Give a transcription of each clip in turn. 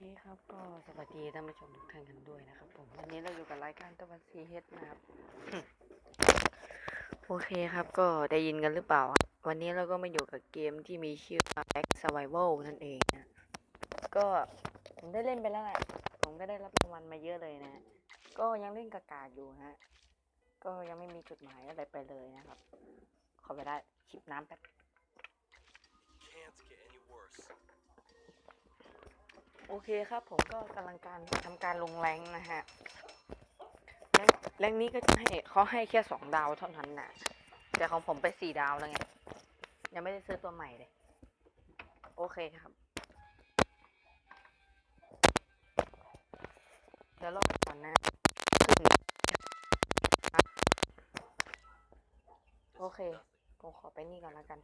คครับก็สวัสดีท่านผู้ชมทุกท่านกันด้วยนะครับผมวันนี้เราอยู่กับรายการตะวันซีเฮดนะครับ โอเคครับก็ได้ยินกันหรือเปล่า วันนี้เราก็มาอยู่กับเกมที่มีชื่อว่า Back Survival นั่นเองนะก็ผมได้เล่นไปแล้วแหละผมก็ได้รับรางวัลมาเยอะเลยนะ ก็ยังเล่นกากาอยู่ฮะก็ยังไม่มีจุดหมายอะไรไปเลยนะครับ ขอไปได้ชิบน้ำแป๊บ Can't get any worse. โอเคครับผมก็กำลังการทำการลงแรงนะฮะแรงแรงนี้ก็จะให้เขาให้แค่สองดาวเท่านั้นนะแต่ของผมไปสี่ดาวแล้วไง ยังไม่ได้ซื้อตัวใหม่เลย โอเคครับ เดี๋ยวรอก่อนนะโอเค ผมขอไปนี่ก่อนแล้วกัน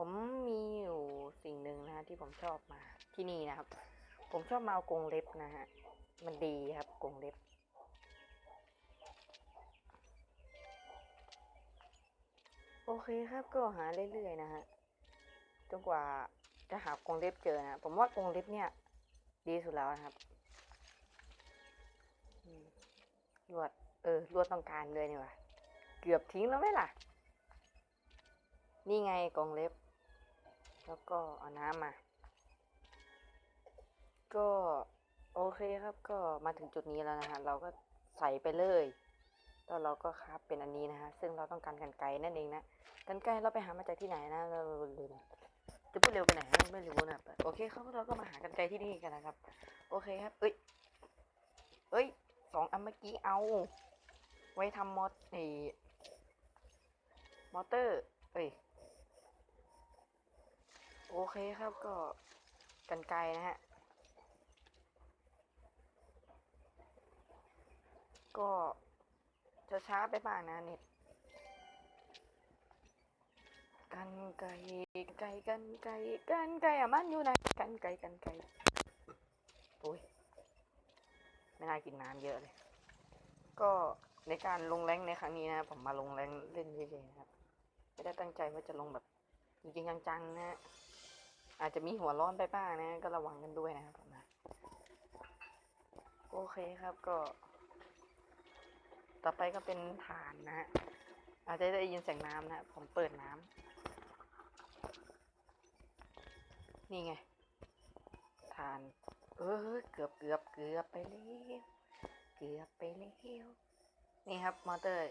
ผมมีอยู่สิ่งหนึ่งนะฮะที่ผมชอบมาที่นี่นะครับ ผมชอบมาเอากรงเล็บนะฮะ มันดีครับกรงเล็บ โอเคครับก็หาเรื่อยๆนะฮะจนกว่าจะหากรงเล็บเจอนะ ผมว่ากรงเล็บเนี่ย ดีสุดแล้วนะครับลวด เออลวดต้องการเลยนี่ว่าเกือบทิ้งแล้วไหมล่ะ นี่ไงกรงเล็บ แล้วก็เอาน้ำมา ก็โอเคครับก็มาถึงจุดนี้แล้วนะฮะเราก็ใส่ไปเลยแล้วเราก็ครับเป็นอันนี้นะฮะซึ่งเราต้องการกันไกรนั่นเองนะกันไกรเราไปหามาจากที่ไหนนะเราลืมจะพูดเร็วไปไหนไม่รู้นะโอเคครับเราก็มาหากันไกรที่นี่กันนะครับ โอเคครับ เอ้ยเอ้ยสองอันเมื่อกี้เอา ไว้ทำมอสไอมอเตอร์ เอ้ย โอเคครับก็กันไกลนะฮะ ก็จะช้าไปบ้างนะเน็ตกันไกลไกลกันไกลกันไกลอะมันอยู่ไหนกันไกลกันไกลโอ้ยไม่น่ากินน้ำเยอะเลย ก็ในการลงแรงในครั้งนี้นะ ผมมาลงแรงเล่นเฉยๆนะครับ ไม่ได้ตั้งใจว่าจะลงแบบจริงๆจังๆนะ อาจจะมีหัวร้อนไปบ้างนะ ก็ระวังกันด้วยนะครับผมนะโอเคครับก็ ต่อไปก็เป็นฐานนะฮะอาจจะได้ยินเสียงน้ำนะผมเปิดน้ำนี่ไงฐาน เออเกือบเกือบเกือบไปแล้วเกือบไปแล้วนี่ครับมอเตอร์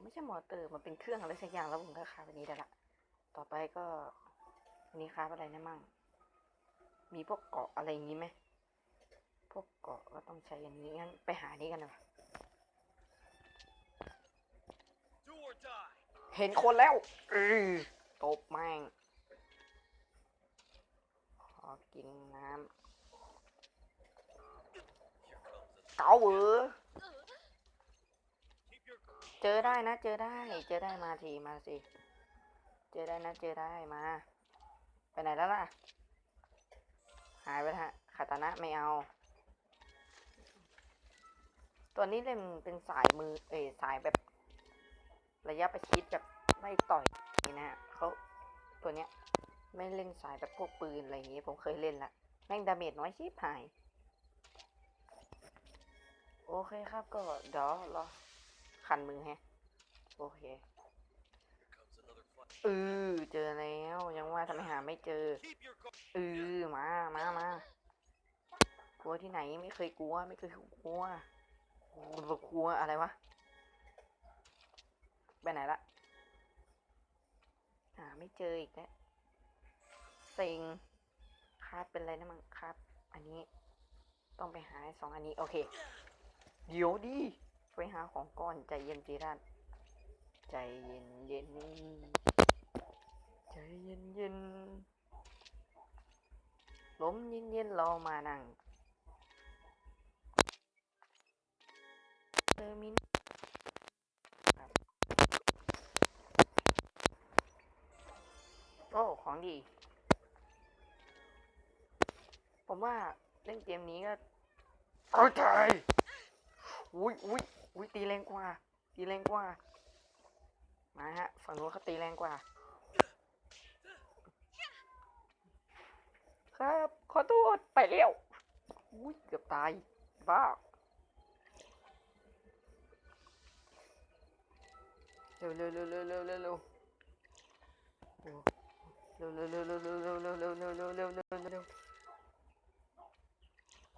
ไม่ใช่มอเตอร์มันเป็นเครื่องอะไรสักอย่างแล้วผมก็คาไปนี้ได้ละต่อไปก็อันนี้ครับอะไรนะมั่ง มีพวกเกาะอะไรอย่างนี้ไหมพวกเกาะก็ต้องใช้อันนี้งั้นไปหานี้กันดีกว่า Do or die. เห็นคนแล้วอตบแม่งขอกินน้ำเกาเออเจอได้นะ เจอได้ เจอได้มาทีมาสิ เจอได้นะ เจอได้มา ไปไหนแล้วล่ะ หายไปแล้วฮะคาตานะไม่เอา ตัวนี้เล่นเป็นสายมือ เอยสายแบบ ระยะประชิดแบบไม่ต่อยนี่นะฮะเขาตัวเนี้ย ไม่เล่นสายแบบพวกปืนอะไรอย่างงี้ ผมเคยเล่นละแม่งดาเมจน้อยชิบหาย โอเคครับก็เดี๋ยวรอคันมือแฮะ โอเค Here comes another fight. เออเจอแล้ว ยังว่าทำไมหาไม่เจอ Keep your guard. เออมามามากลัวที่ไหนไม่เคยกลัว ไม่เคยกลัวกลัวอะไรวะไปไหนละหาไม่เจออีกแล้วเซ็งคาดเป็นอะไรนะมังคาดอันนี้ ต้องไปหาสองอันนี้โอเค เดี๋ยวดิไปหาของก่อนใจเย็นจีรันใจเย็นเย็นใจเย็นเย็น ลมเย็นๆเรามานั่งเตอร์มินโอ้ ของดี ผมว่าเล่นเกมนี้ก็เข้าใจอุ้ยอุ้ยอุ้ยตีแรงกว่า ตีแรงกว่า มาฮะ ฝั่งนู้นเขาตีแรงกว่า ครับ ขอโทษไปเร็วอุ้ยเกือบตายบ้าเร็วเร็วเร็วเร็วเร็วเร็วเร็วเร็วเร็วเร็วเร็วเร็วเร็วเร็วเร็วเร็วเร็วเร็ว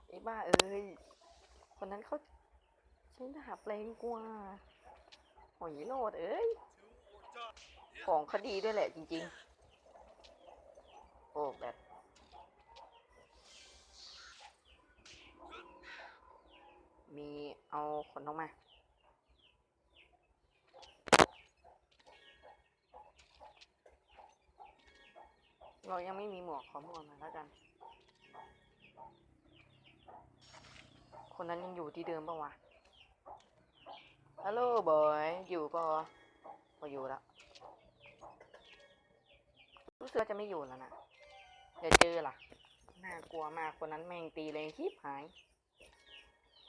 ไอ้บ้าเอ้ยคนนั้นเขาใช้ดาบแรงกว่าหอยโลดเอ้ยของเขาดีด้วยแหละจริงๆ โอ้แบบ มีเอาขนออกมา เรายังไม่มีหมวกขอหมวกมาแล้วกัน คนนั้นยังอยู่ที่เดิมปะวะ ฮัลโหลบอย อยู่ปะพออยู่แล้ว รู้สึกว่าจะไม่อยู่แล้วนะ เดี๋ยวเจอล่ะ น่ากลัวมากคนนั้นแม่งตีเลยคลิปหาย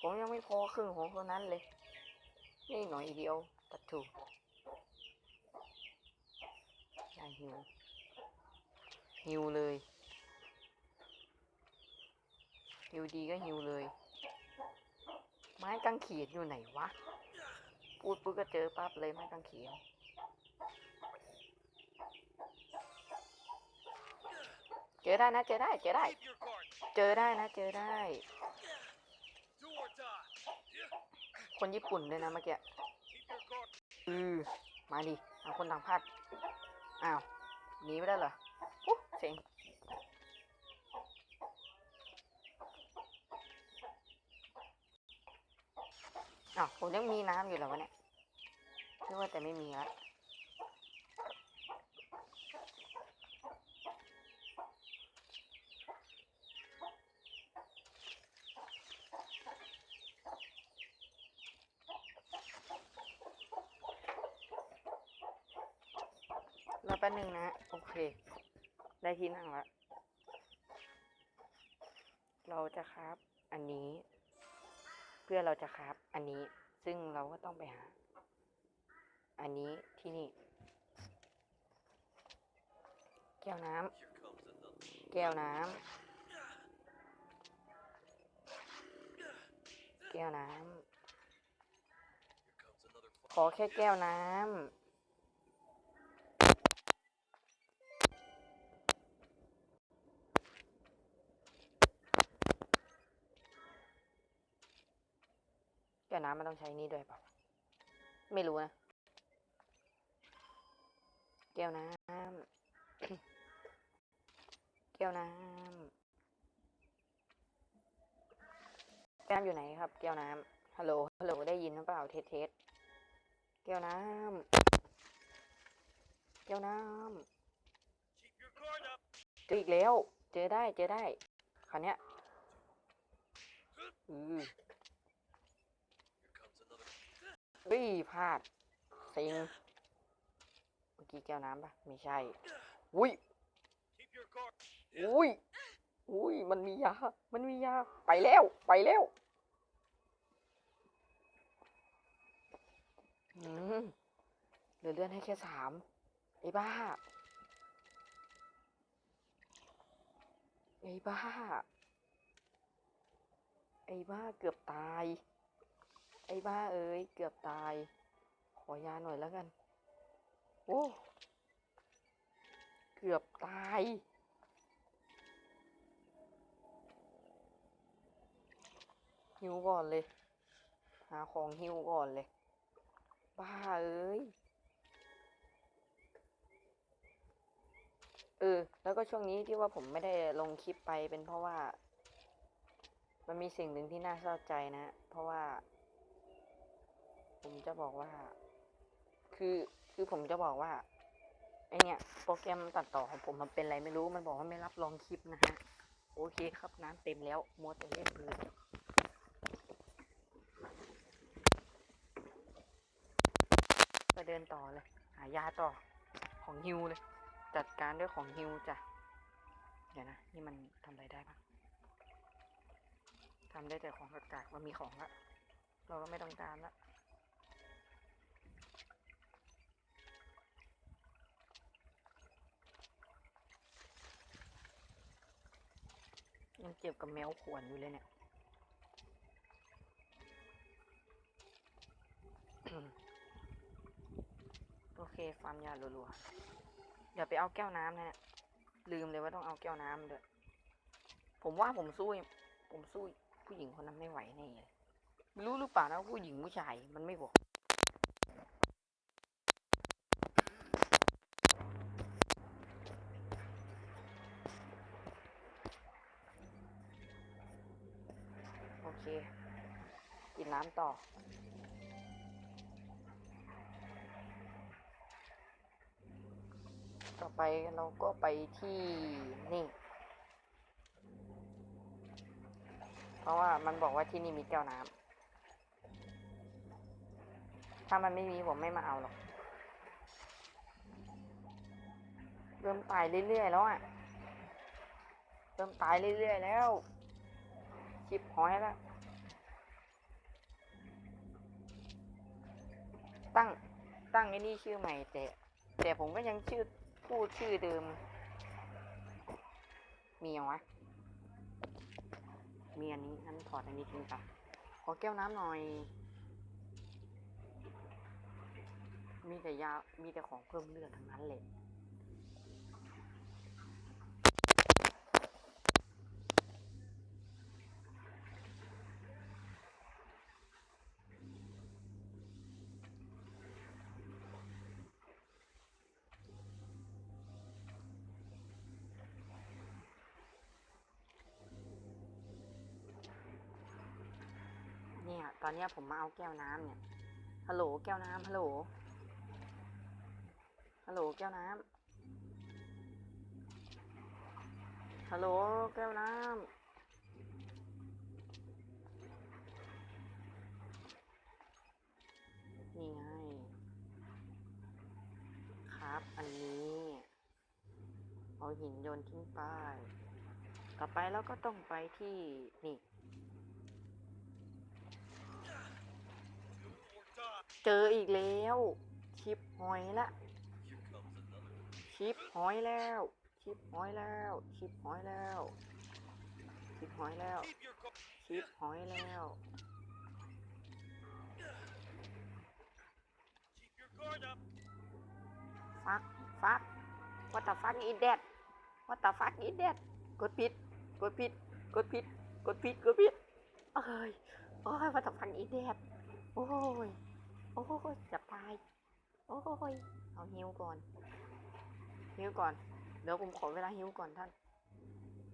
ผมยังไม่พอครึ่งของคนนั้นเลย นี่หน่อยเดียวตัดถูกอย่าหิว หิวเลย หิวดีก็หิวเลย ไม้กางเขียนอยู่ไหนวะ พูดปุ๊บก็เจอปั๊บเลยไม้กางเขียนเจอได้นะ เจอได้ เจอได้ เจอได้นะ เจอได้ คนญี่ปุ่นด้วยนะเมื่อกี้อือมาดิเอาคนต่างพาดอ้าวหนีไม่ได้เหรออุ๊เสียงอ้าวผมยังมีน้ำอยู่เหรอวะเนี่ยนึกว่าแต่ไม่มีแล้ว ป๊บนึงนะ โอเค ได้ที่นั่งล้วเราจะครับอันนี้ เพื่อเราจะครับอันนี้ ซึ่งเราก็ต้องไปหา อันนี้ที่นี่ แก้วน้ำแก้วน้ำแก้วน้ำขอแค่แก้วน้ำ แก้วน้ำมันต้องใช้นี่ด้วยเปล่า ไม่รู้นะ แก้วน้ำ แก้วน้ำ แก้วน้ำอยู่ไหนครับ แก้วน้ำ ฮัลโหล ฮัลโหล ได้ยินหรือเปล่า เทสเทสแก้วน้ำ แก้วน้ำ เจออีกแล้ว เจอได้ เจอได้คราวเนี้ยอือ เฮ้พลาดซ็งเมื่อกี้แก้วน้ำปะไม่ใช่ อุ้ย อุ้ย อุ้ย มันมียา มันมียา ไปแล้ว ไปแล้วเหลือเลื่อดให้แค่สามไอ้บ้า ไอ้บ้า ไอ้บ้าเกือบตาย ไอ้บ้าเอ้ย เกือบตาย ขอยาหน่อยแล้วกัน โอ้เกือบตาย หิวก่อนเลย หาของหิวก่อนเลย บ้าเอ้ย เออ แล้วก็ช่วงนี้ที่ว่าผมไม่ได้ลงคลิปไปเป็นเพราะว่า มันมีสิ่งหนึ่งที่น่าเศร้าใจนะ เพราะว่า ผมจะบอกว่า คือคือผมจะบอกว่าไอเนี่ยโปรแกรมตัดต่อของผมมันเป็นอะไรไม่รู้มันบอกว่าไม่รับรองคลิปนะฮะโอเคครับน้ำเต็มแล้วมัวแต่เล่นเลยไปเดินต่อเลย หายาต่อของฮิวเลย จัดการด้วยของฮิวจ้ะเดี๋ยวนะ นี่มันทำอะไรได้บ้างทำได้แต่ของกากๆมันมีของละเราก็ไม่ต้องการละ ยังเจ็บกับแมวขวนอยู่เลยเนี่ย โอเคฟาร์มยารัวๆ เดี๋ยวไปเอาแก้วน้ำนะเนี่ยลืมเลยว่าต้องเอาแก้วน้ำด้วย ผมว่าผมสู้ ผมสู้ผู้หญิงคนนั้นไม่ไหวแน่เลยไม่รู้หรือเปล่านะผู้หญิงผู้ชายมันไม่บอก โอเค กิ น้ำต่อ ต่อไปเราก็ไปที่นี่ เพราะว่ามันบอกว่าที่นี่มีแก้วน้ำถ้ามันไม่มีผมไม่มาเอาหรอก เริ่มตายเรื่อยๆแล้วอะ เริ่มตายเรื่อยๆแล้วชิบหอยแล้ว ตั้งตั้งไอ้นี่ชื่อใหม่ แต่ แต่ผมก็ยังชื่อพูดชื่อเดิม มีเหรอวะมีอันนี้งั้นถอดอันนี้ทิ้งไปขอแก้วน้ำหน่อย มีแต่ยา มีแต่ของเพิ่มเลือดทั้งนั้นเลย อนนี้ผมมาเอาแก้วน้ำเนี่ย ฮัลโหลแก้วน้ำฮัลโหล ฮัลโหลแก้วน้ำฮัลโหลแก้วน้ำนี่ไง ครับ อันนี้ เอาหินโยนทิ้งไป ต่อไปเราก็ต้องไปที่นี่ เจออีกแล้วคลิปหอยละคลิปหอยแล้วคลิปหอยแล้วคลิปหอยแล้วคลิปหอยแล้วคลิปหอยแล้วฟักฟักวัตถฟักอีเด็ดวัตถฟักอีเด็ดกดผิดกดผิดกดผิดกดผิดกดผิดเอ้ยโอ้ยวัตถฟังอีเด็ดโอ้ย โอ้ยจะตาย โอ้ยเอาฮิวก่อนฮิวก่อน เดี๋ยวผมขอเวลาฮิวก่อนท่าน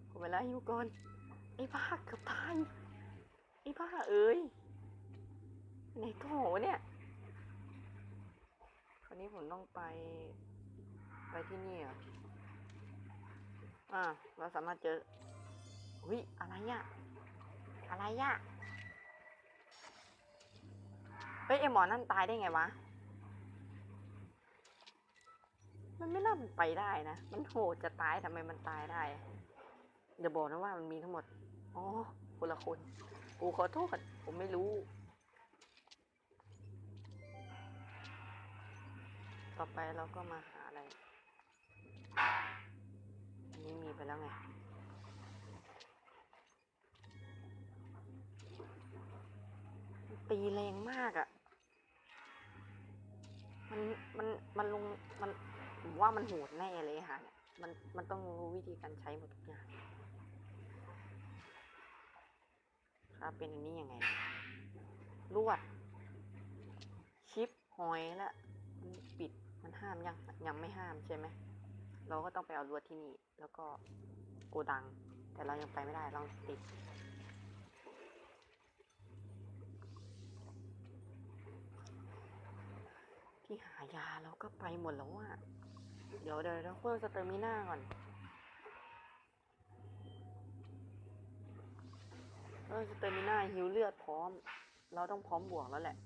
ขอเวลาฮิวก่อน ไอ้บ้าเกือบตาย ไอ้บ้าเอ้ยไหนโถเนี่ย คราวนี้ผมต้องไป ไปที่นี่เหรออ่า เราสามารถเจอ อุ้ยอะไรอะอะไรอะ ฮ้ยไอหมอนั่นตายได้ไงวะ มันไม่น่ามันไปได้นะ มันโหดจะตายทำไมมันตายได้อะอย่าบอกนะว่ามันมีทั้งหมด อ๋อคนละคน กูขอโทษ ผมไม่รู้ ต่อไปเราก็มาหาอะไร อันนี้มีไปแล้วไงตีแรงมากอะ่ะ มันมันมันลงมันผมว่ามันโหดแน่เลยค่ะเนี่ยมันมันต้องรู้วิธีการใช้หมดทุกอย่างครับเป็นอันนี้ยังไงลวด ชิปหอยละมันปิดมันห้ามยังยังไม่ห้ามใช่ไหมเราก็ต้องไปเอาลวดที่นี่ แล้วก็โกดัง แต่เรายังไปไม่ได้เราติด ที่หายาเราก็ไปหมดแล้วอะเดี๋ยวเดี๋ยวเราเพิ่มสเตอร์มิน่าก่อนเพิ่มสเตอร์มิน่าฮิวเลือดพร้อม เราต้องพร้อมบวกแล้วแหละ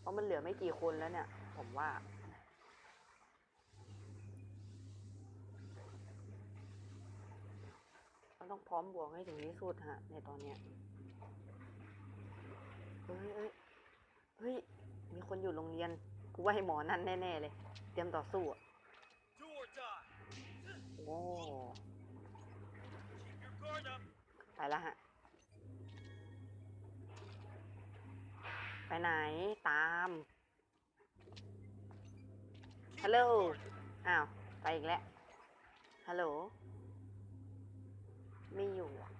เพราะมันเหลือไม่กี่คนแล้วเนี่ย ผมว่าเราต้องพร้อมบวกให้ถึงที่สุดฮะ ในตอนเนี้ยเฮ้ยเฮ้ยเฮ้ยมีคนอยู่โรงเรียน กูว่าให้หมอนั่นแน่ๆเลย เตรียมต่อสู้อะโอ้ไปแล้วฮะ ไปไหนตามฮัลโหลอ้าว ไปอีกแล้วฮัลโหล ไม่อยู่อะ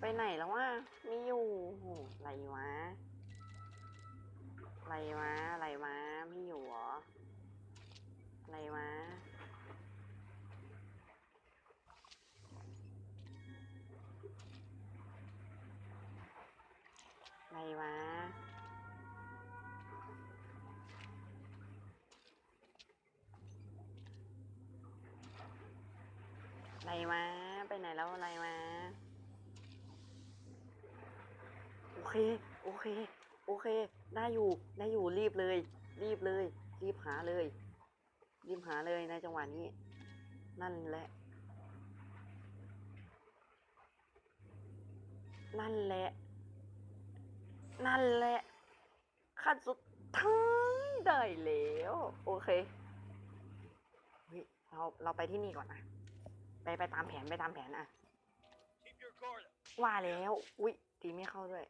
ไปไหนแล้ววะไม่อยู่โหอะไรวะอะไรวะอะไรวะไม่อยู่หรออะไรวะอะไรวะอะไรวะไปไหนแล้วอะไรวะ โอ เค โอเค โอเค ได้อยู่ ได้อยู่ รีบเลย รีบเลย รีบหาเลย รีบหาเลยในจังหวะนี้ นั่นแหละ นั่นแหละ นั่นแหละ ขั้นสุดท้ายได้แล้ว โอเค เฮ้ย เรา เราไปที่นี่ก่อนนะ ไป ไปตามแผน ไปตามแผนอะว่าแล้ว อุ้ยตีไม่เข้าด้วย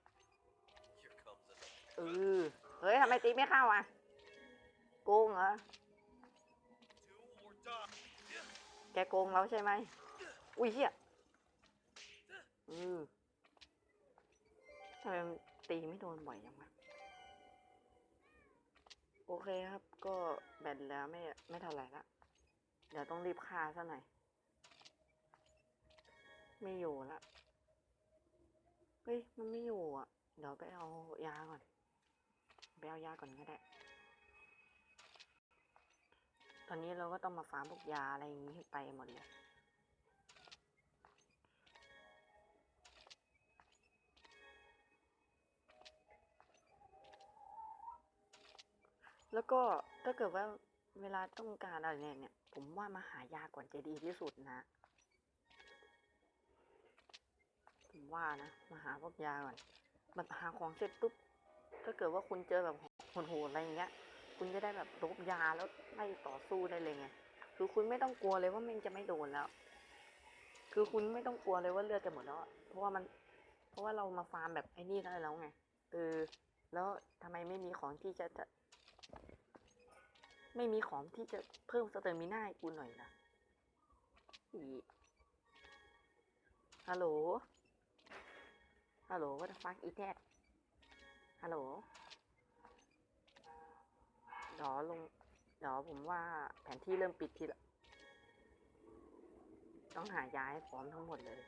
เออเฮ้ยทำไมตีไม่เข้าอะโกงเหรอ แกโกงเราใช่ไหม อุ้ยเฮียเออทำไมตีไม่โดนบ่อยจังวะโอเคครับ ก็แบตแล้วไม่ไม่เท่าไหร่ละ เดี๋ยวต้องรีบฆ่าซะหน่อย ไม่อยู่ละ เฮ้ย มันไม่อยู่อะ เดี๋ยวไปเอายาก่อนายาก่อนก็ได้ ตอนนี้เราก็ต้องมาฟาร์มพวกยาอะไรอย่างนี้ให้ไปหมดเลยแล้วก็ถ้าเกิดว่าเวลาต้องการอะไรเนี่ย ผมว่ามาหายาก่อนจะดีที่สุดนะ ผมว่านะ มาหาพวกยาก่อนแบบหาของเสร็จปุ๊บถ้าเกิดว่าคุณเจอแบบ โหดๆอะไรอย่างเงี้ย คุณจะได้แบบลบยาแล้วไล่ต่อสู้ได้เลยไง คือคุณไม่ต้องกลัวเลยว่ามันจะไม่โดนแล้ว คือคุณไม่ต้องกลัวเลยว่าเลือดจะหมดแล้ว เพราะว่ามัน เพราะว่าเรามาฟาร์มแบบไอ้นี่ได้แล้วไง เออ แล้วทำไมไม่มีของที่จะจะ ไม่มีของที่จะเพิ่มสเตอร์มิน่าให้กูหน่อยล่ะอีฮัลโหล ฮัลโหล what the fuck is that ฮัลโหล เดี๋ยวลงเดี๋ยวผมว่าแผนที่เริ่มปิดทีละ ต้องหายาให้พร้อมทั้งหมดเลย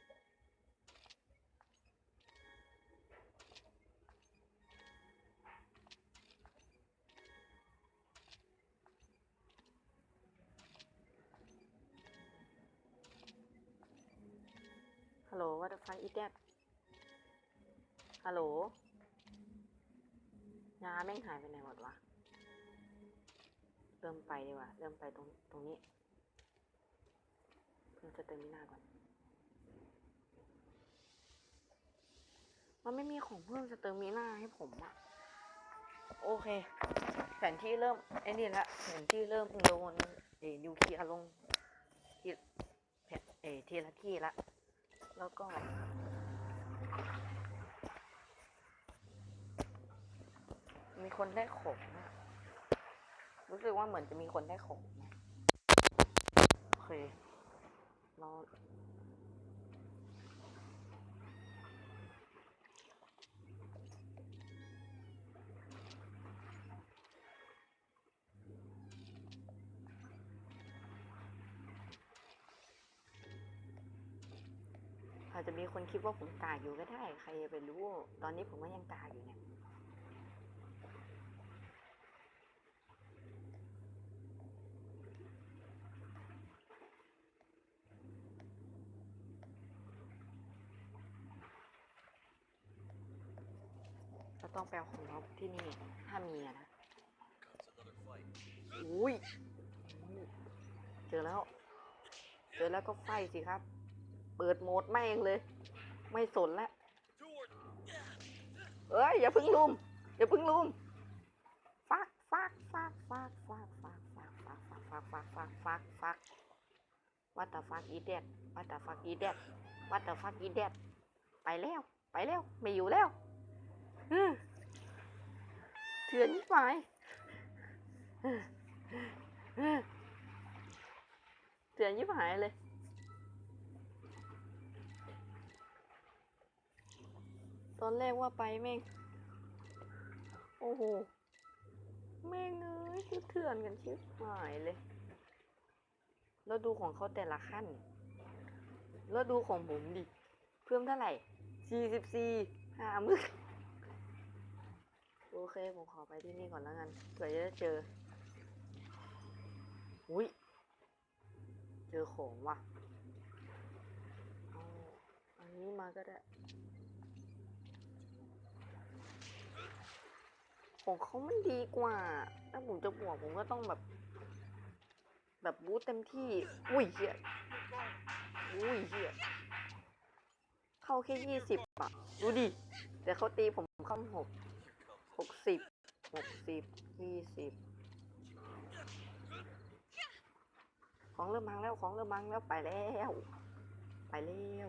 ฮัลโหล what the fuck is that ฮัลโหลยาแม่งหายไปไหนหมดวะ เริ่มไปดีกว่า เริ่มไปตรงตรงนี้ เพิ่มสเตอร์มิน่าก่อน มันไม่มีของเพิ่มสเตอร์มิน่าให้ผมอะโอเค แผนที่เริ่มไอ้นี่ละแผนที่เริ่มโดนเอนิวเคลียร์ลงที่แผนเอทีละที่ละ แล้วก็มีคนได้ของอะ รู้สึกว่าเหมือนจะมีคนได้ของนะโอเคเราอาจจะมีคนคิดว่าผมกาอยู่ก็ได้ ใครจะไปรู้ ตอนนี้ผมก็ยังกาอยู่เนี่ย เราต้องไปเอาของเรา ที่นี่ถ้ามีอะนะ Comes another fight. อุ้ยอุ้ยเจอแล้ว เจอแล้วก็ไฟสิครับ เปิดโหมดแม่งเลย ไม่สนแล้ว Do or เอ้ยอย่าเพึ่งลุมอย่าเพึ่งลุมฟักฟักฟักฟักฟักฟักฟักฟักฟักฟักฟักฟัก What the fuck is that What the fuck is that What the fuck is that ไปแล้ว ไปแล้ว ไม่อยู่แล้วฮึ เถื่อนยิ่งไปเถื่อนยิ่งหายเลยตอนแรกว่าไปแม่ง โอ้โห แม่งเอ้ยคือเถื่อนกันชิบหายเลย แล้วดูของเขาแต่ละขั้น แล้วดูของผมดิ เพิ่มเท่าไหร่สี่สิบสี่ห้ามึก โอเค ผมขอไปที่นี่ก่อนแล้วกันเผื่อจะได้เจอ อุ้ย เจอของว่ะเอาอันนี้มาก็ได้ ของเขามันดีกว่า ถ้าผมจะบวกผมก็ต้องแบบ แบบบูตเต็มที่ อุ้ยเหี้ยอุ้ยเหี้ยเข้าแค่ยี่สิบอะ ดูดิเดี๋ยวเขาตีผมข้าหก หกสิบหกสิบยี่สิบของเริ่มมังแล้วของเริ่มมังแล้วไปแล้ว ไปแล้ว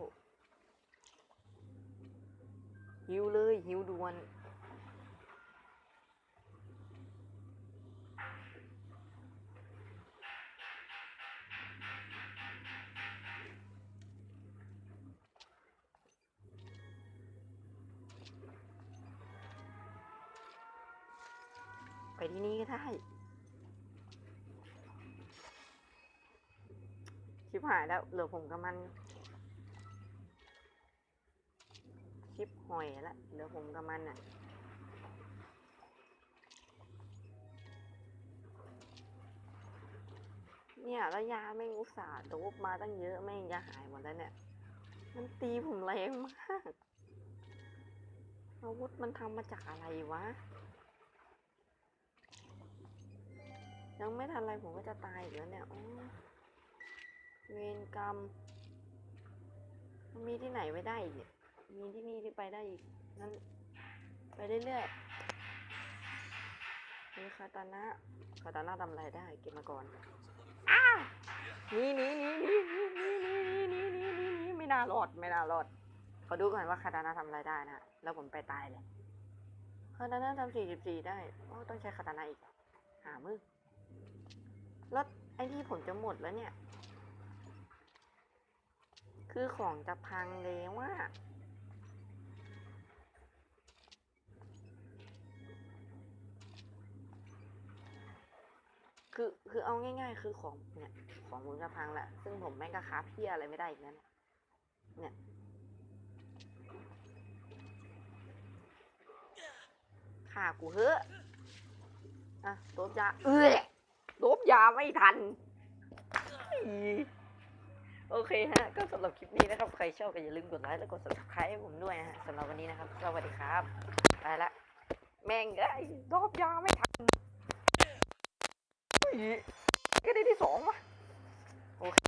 หิวเลยหิวด่วน ที่นี่ก็ได้ ชิบหายแล้วเหลือผมกับมัน ชิบหอยแล้วเหลือผมกับมันอะเนี่ยแล้วยาแม่งอุตส่าห์โดบมาตั้งเยอะแม่งยาหายหมดแล้วเนี่ย มันตีผมแรงมากอาวุธมันทำมาจากอะไรวะ ยังไม่ทันไรผมก็จะตายอีกแล้วเนี่ยอ๋อเวรกรรม มีที่ไหนไม่ได้อีกเนี่ยมีที่นี่ที่ไปได้อีกงั้นไปเรื่อยๆมีคาตานะคาตานะทำอะไรได้ เก็บมาก่อนอ้าวนี่นี่นี่นี่นี่นี่นี่นี่นี่นี่นี่ไม่น่ารอดไม่น่ารอดขอดูก่อนว่าคาตานะทำอะไรได้นะแล้วผมไปตายเลยคาตานะทำสี่สิบสี่ได้โอ้ต้องใช้คาตานะอีกหามือ แล้วไอ้ที่ผมจะหมดแล้วเนี่ย คือของจะพังแล้วว่า คือคือเอาง่าย ๆ คือของเนี่ยของผมจะพังแหละ ซึ่งผมแม่งก็คาเพี้ยอะไรไม่ได้อีกแล้วเนี่ยเนี่ยฆ่ากูเฮ้อะอะโดบยาเอ้ย โดบยาไม่ทัน โอเคฮะ ก็สำหรับคลิปนี้นะครับ ใครชอบก็อย่าลืมกดไลค์และกด subscribe ให้ผมด้วยนะฮะสำหรับวันนี้นะครับ สวัสดีครับ ไปละ แม่งไอ้โดบยาไม่ทันก็ได้ที่สองวะโอเค